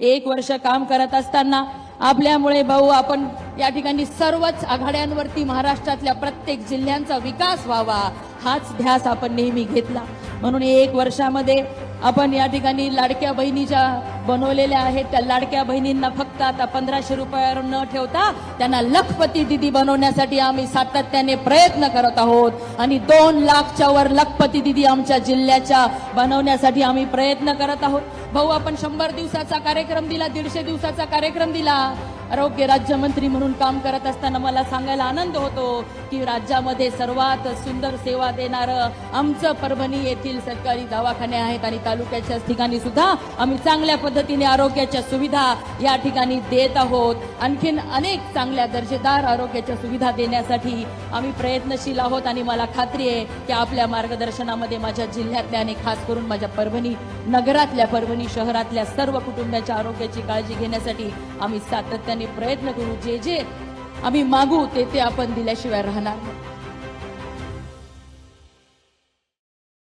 एक वर्ष काम करत असताना आपल्यामुळे भाऊ आपण या ठिकाणी सर्वच आघाड्यांवरती महाराष्ट्रातल्या प्रत्येक जिल्ह्यांचा विकास व्हावा हाच ध्यास आपण नेहमी घेतला. म्हणून एक वर्षामध्ये आपण या ठिकाणी लाडक्या बहिणी ज्या बनवलेल्या आहेत. त्या लाडक्या बहिणींना फक्त आता पंधराशे रुपयावर न ठेवता त्यांना लखपती दिदी बनवण्यासाठी आम्ही सातत्याने प्रयत्न करत आहोत. आणि दोन लाखच्या वर लखपती दिदी आमच्या जिल्ह्याच्या बनवण्यासाठी आम्ही प्रयत्न करत आहोत. भाऊ आपण शंभर दिवसाचा कार्यक्रम दिला दीडशे दिवसाचा कार्यक्रम दिला. आरोग्य राज्यमंत्री म्हणून काम करत असताना मला सांगायला आनंद होतो. की राज्यामध्ये सर्वात सुंदर सेवा देणारं आमचं परभणी येथील सरकारी दवाखाने आहेत आणि तालुक्याच्या ठिकाणी सुद्धा आम्ही चांगल्या पद्धतीने आरोग्याच्या सुविधा या ठिकाणी देत आहोत. आणखीन अनेक चांगल्या दर्जेदार आरोग्याच्या सुविधा देण्यासाठी आम्ही प्रयत्नशील आहोत आणि मला खात्री आहे की आपल्या मार्गदर्शनामध्ये माझ्या जिल्ह्यातल्या आणि खास करून माझ्या परभणी नगरातल्या परभणी शहरातल्या सर्व कुटुंबाच्या आरोग्याची काळजी घेण्यासाठी आम्ही सातत्याने प्रयत्न करू. जे जे आम्ही मागू ते ते आपण दिल्याशिवाय राहणार नाही.